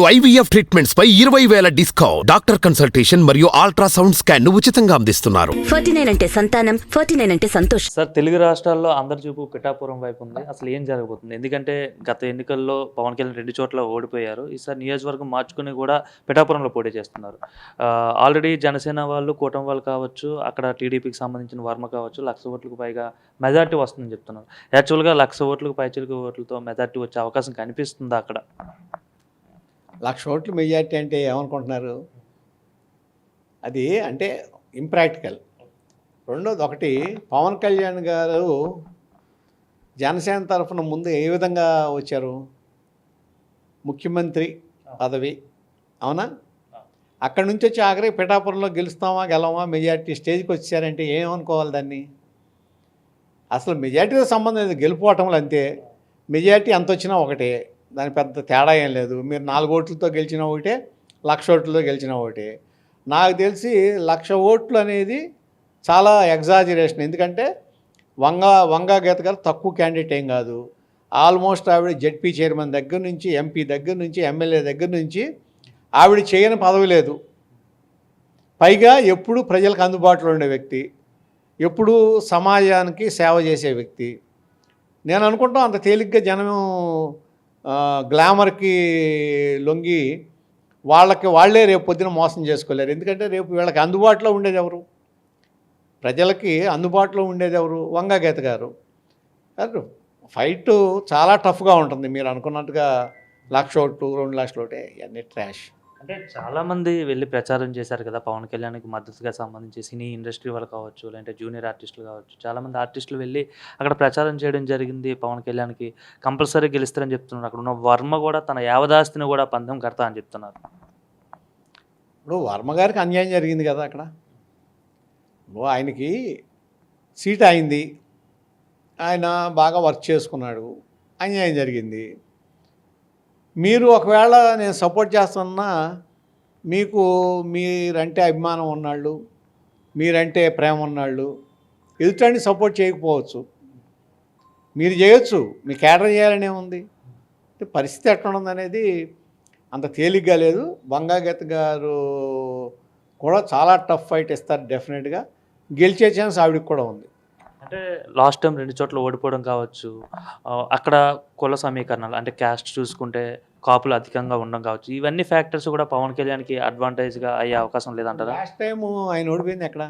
IVF treatments పై ఇరవై వేల డిస్కౌంట్. డాక్టర్ కన్సల్టేషన్ మరియు అల్ట్రాసౌండ్ స్కాన్ను ఉచితంగా అందిస్తున్నారు. ఫార్టీ నైన్ అంటే సంతానం ఫార్టీ నైన్ అంటే సంతోషం. సార్ తెలుగు రాష్ట్రాల్లో అందరి చూపు పిఠాపురం వైపు ఉంది. అసలు ఏం జరగబోతుంది? ఎందుకంటే గత ఎన్నికల్లో పవన్ కళ్యాణ్ రెండు చోట్ల ఓడిపోయారు. ఈసారి నియోజకవర్గం మార్చుకుని కూడా పిఠాపురంలో పోటీ చేస్తున్నారు. ఆల్రెడీ జనసేన వాళ్ళు కూటమి వాళ్ళు కావచ్చు అక్కడ టీడీపీకి సంబంధించిన వర్మ కావచ్చు లక్ష ఓట్లకు పైగా మెజార్టీ వస్తుందని చెప్తున్నారు. యాక్చువల్గా లక్ష ఓట్లకు పైచిలుకు ఓట్లతో మెజార్టీ వచ్చే అవకాశం కనిపిస్తుందా అక్కడ? లక్ష ఓట్లు మెజార్టీ అంటే ఏమనుకుంటున్నారు? అది అంటే ఇంప్రాక్టికల్ రెండోది ఒకటి పవన్ కళ్యాణ్ గారు జనసేన తరఫున ముందు ఏ విధంగా వచ్చారు? ముఖ్యమంత్రి పదవి. అవునా? అక్కడి నుంచి వచ్చి ఆఖరి పిఠాపురంలో గెలుస్తామా గెలవమా మెజార్టీ స్టేజ్కి వచ్చారంటే ఏమనుకోవాలి దాన్ని? అసలు మెజార్టీతో సంబంధం లేదు గెలుపోవటంలో అంతే. మెజార్టీ ఎంత వచ్చినా ఒకటే. దాని పెద్ద తేడా ఏం లేదు. మీరు నాలుగు ఓట్లతో గెలిచిన ఒకటే లక్ష ఓట్లతో గెలిచిన ఒకటే. నాకు తెలిసి లక్ష ఓట్లు అనేది చాలా ఎగ్జాజరేషన్. ఎందుకంటే వంగ వంగా గీత గారు తక్కువ క్యాండిడేట్ ఏం కాదు. ఆల్మోస్ట్ ఆవిడ జెడ్పీ చైర్మన్ దగ్గర నుంచి ఎంపీ దగ్గర నుంచి ఎమ్మెల్యే దగ్గర నుంచి ఆవిడ చేయని పదవి లేదు. పైగా ఎప్పుడు ప్రజలకు అందుబాటులో ఉండే వ్యక్తి. ఎప్పుడు సమాజానికి సేవ చేసే వ్యక్తి. నేను అనుకుంటాం అంత తేలిగ్గా జనం గ్లామర్కి లొంగి వాళ్ళకి వాళ్ళే రేపు పొద్దున మోసం చేసుకోలేరు. ఎందుకంటే రేపు వీళ్ళకి అందుబాటులో ఉండేది ఎవరు? ప్రజలకి అందుబాటులో ఉండేది ఎవరు? వంగగీత గారు. కాదు ఫైట్ చాలా టఫ్గా ఉంటుంది. మీరు అనుకున్నట్టుగా లక్ష ఓట్లు రెండు లక్షల ఓటే ఇవన్నీ ట్రాష్. అంటే చాలా మంది వెళ్ళి ప్రచారం చేశారు కదా పవన్ కళ్యాణ్కి మద్దతుగా సంబంధించి సినీ ఇండస్ట్రీ వాళ్ళు కావచ్చు లేదంటే జూనియర్ ఆర్టిస్టులు కావచ్చు. చాలా మంది ఆర్టిస్టులు వెళ్ళి అక్కడ ప్రచారం చేయడం జరిగింది పవన్ కళ్యాణ్కి. కంపల్సరీ గెలుస్తారని చెప్తున్నారు. అక్కడ ఉన్న వర్మ కూడా తన యావదాస్తిని కూడా పందెం కడతా అని చెప్తున్నారు. ఇప్పుడు వర్మ గారికి అన్యాయం జరిగింది కదా అక్కడ. ఇప్పుడు ఆయనకి సీట్ అయింది. ఆయన బాగా వర్క్ చేసుకున్నాడు. అన్యాయం జరిగింది. మీరు ఒకవేళ నేను సపోర్ట్ చేస్తున్నా మీకు మీరంటే అభిమానం ఉన్నాళ్ళు మీరంటే ప్రేమ ఉన్నాళ్ళు ఎదుటండి సపోర్ట్ చేయకపోవచ్చు. మీరు చేయొచ్చు మీ కేటర్ చేయాలనే ఉంది. పరిస్థితి ఎట్లా అనేది అంత తేలిగ్గా లేదు. బంగాగత్ గారు కూడా చాలా టఫ్ ఫైట్ ఇస్తారు డెఫినెట్గా. గెలిచే ఛాన్స్ ఆవిడకి కూడా ఉంది. అంటే లాస్ట్ టైం రెండు చోట్ల ఓడిపోవడం కావచ్చు అక్కడ కుల సమీకరణాలు అంటే క్యాస్ట్ చూసుకుంటే కాపులు అధికంగా ఉండడం కావచ్చు. ఇవన్నీ ఫ్యాక్టర్స్ కూడా పవన్ కళ్యాణ్కి అడ్వాంటేజ్గా అయ్యే అవకాశం లేదంటారా? లాస్ట్ టైం ఆయన ఓడిపోయింది ఎక్కడ?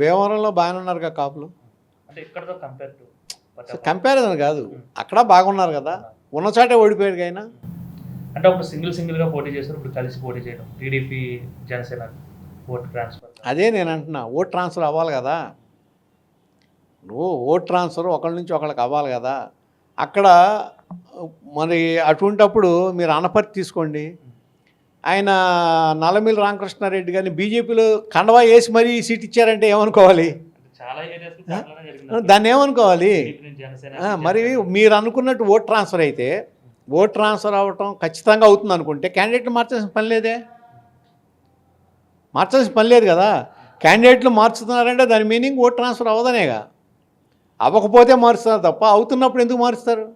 భీమవరంలో బాగానే ఉన్నారు కదా కాపులు. అంటే ఇక్కడతో కంపేర్ టు కంపారిజన్ కాదు. అక్కడ బాగున్నారు కదా. ఉన్న చోటే ఓడిపోయాడు ఆయన. అంటే ఒక సింగిల్ సింగిల్గా పోటీ చేశారు ఇప్పుడు కలిసి పోటీ చేయడం. టీడీపీ జనసేన ఓట్ ట్రాన్స్ఫర్ అదే నేను అంటున్నా ఓట్ ట్రాన్స్ఫర్ అవ్వాలి కదా. నువ్వు ఓట్ ట్రాన్స్ఫర్ ఒకళ్ళ నుంచి ఒకళ్ళకి అవ్వాలి కదా. అక్కడ మరి అటువంటప్పుడు మీరు అనపర్తి తీసుకోండి. ఆయన నల్లమిల్లి రామకృష్ణారెడ్డి గారిని బీజేపీలో కండవా వేసి మరీ సీట్ ఇచ్చారంటే ఏమనుకోవాలి? దాన్ని ఏమనుకోవాలి? మరి మీరు అనుకున్నట్టు ఓట్ ట్రాన్స్ఫర్ అయితే ఓట్ ట్రాన్స్ఫర్ అవ్వటం ఖచ్చితంగా అవుతుంది అనుకుంటే క్యాండిడేట్లు మార్చాల్సిన పని లేదే? మార్చాల్సిన పని లేదు కదా. క్యాండిడేట్లు మార్చుతున్నారంటే దాని మీనింగ్ ఓట్ ట్రాన్స్ఫర్ అవ్వదనేగా. అవ్వకపోతే మారుస్తారు తప్ప అవుతున్నప్పుడు ఎందుకు మారుస్తారు?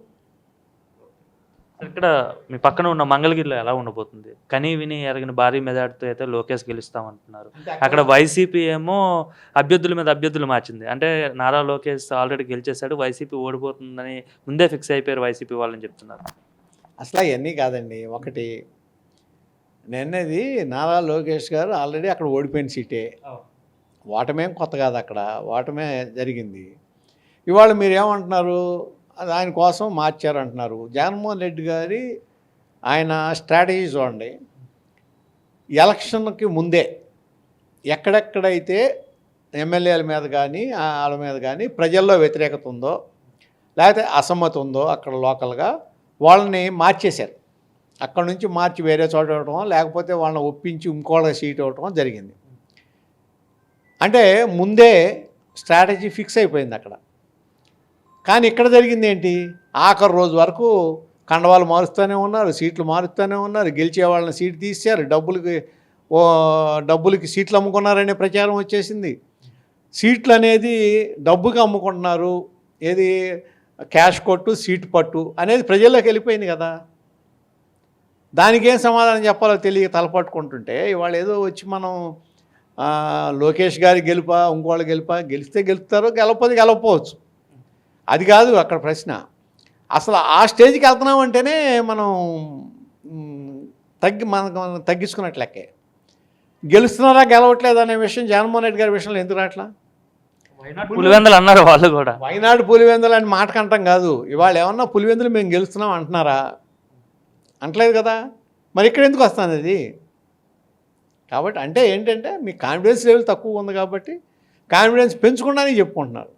ఇక్కడ మీ పక్కన ఉన్న మంగళగిరిలో ఎలా ఉండబోతుంది? కనీ విని ఎరగిన భారీ మెజార్టీతో అయితే లోకేష్ గెలుస్తామంటున్నారు అక్కడ వైసీపీ ఏమో అభ్యర్థుల మీద అభ్యర్థులు మార్చింది. అంటే నారా లోకేష్ ఆల్రెడీ గెలిచేశాడు వైసీపీ ఓడిపోతుందని ముందే ఫిక్స్ అయిపోయారు వైసీపీ వాళ్ళని చెప్తున్నారు. అసలు అవన్నీ కాదండి. ఒకటి నిన్నది నారా లోకేష్ గారు ఆల్రెడీ అక్కడ ఓడిపోయిన సీటే. ఓటమేం కొత్త కాదు అక్కడ. ఓటమే జరిగింది. ఇవాళ మీరు ఏమంటున్నారు అది ఆయన కోసం మార్చారు అంటున్నారు జగన్మోహన్ రెడ్డి గారి ఆయన స్ట్రాటజీ చూడండి. ఎలక్షన్కి ముందే ఎక్కడెక్కడైతే ఎమ్మెల్యేల మీద కానీ వాళ్ళ మీద కానీ ప్రజల్లో వ్యతిరేకత ఉందో లేకపోతే అసమ్మతి ఉందో అక్కడ లోకల్గా వాళ్ళని మార్చేశారు. అక్కడ నుంచి మార్చి వేరే చోట ఇవ్వటం లేకపోతే వాళ్ళని ఒప్పించి ఇంకోళ్ళ సీట్ ఇవ్వటం జరిగింది. అంటే ముందే స్ట్రాటజీ ఫిక్స్ అయిపోయింది అక్కడ. కానీ ఇక్కడ జరిగింది ఏంటి? ఆఖరి రోజు వరకు కండవాలు మారుస్తూనే ఉన్నారు సీట్లు మారుస్తూనే ఉన్నారు గెలిచే వాళ్ళని సీట్ తీశారు డబ్బులకి ఓ డబ్బులకి సీట్లు అమ్ముకున్నారనే ప్రచారం వచ్చేసింది. సీట్లు అనేది డబ్బుకి అమ్ముకుంటున్నారు ఏది క్యాష్ కొట్టు సీట్ పట్టు అనేది ప్రజల్లోకి వెళ్ళిపోయింది కదా. దానికి ఏం సమాధానం చెప్పాలో తెలియక తలపట్టుకుంటుంటే ఇవాళ ఏదో వచ్చి మనం లోకేష్ గారి గెలుపా ఇంకోళ్ళు గెలుపా గెలిస్తే గెలుపుతారు గెలవపోతే గెలవపోవచ్చు అది కాదు అక్కడ ప్రశ్న. అసలు ఆ స్టేజ్కి వెళ్తున్నాం అంటేనే మనం తగ్గి మనకు మనం తగ్గించుకున్నట్లు లెక్కే. గెలుస్తున్నారా గెలవట్లేదు అనే విషయం జగన్మోహన్ రెడ్డి గారి విషయంలో ఎందుకు రాట్లా పులివెందులు అన్నారు వాళ్ళు కూడా. వైనాడు పులివెందులు అని మాట కంటాం కాదు. ఇవాళ ఏమన్నా పులివెందులు మేము గెలుస్తున్నాం అంటున్నారా? అంటలేదు కదా. మరి ఇక్కడ ఎందుకు వస్తుంది అది? కాబట్టి అంటే ఏంటంటే మీ కాన్ఫిడెన్స్ లెవెల్ తక్కువ ఉంది కాబట్టి కాన్ఫిడెన్స్ పెంచుకుండానే చెప్పుకుంటున్నారు.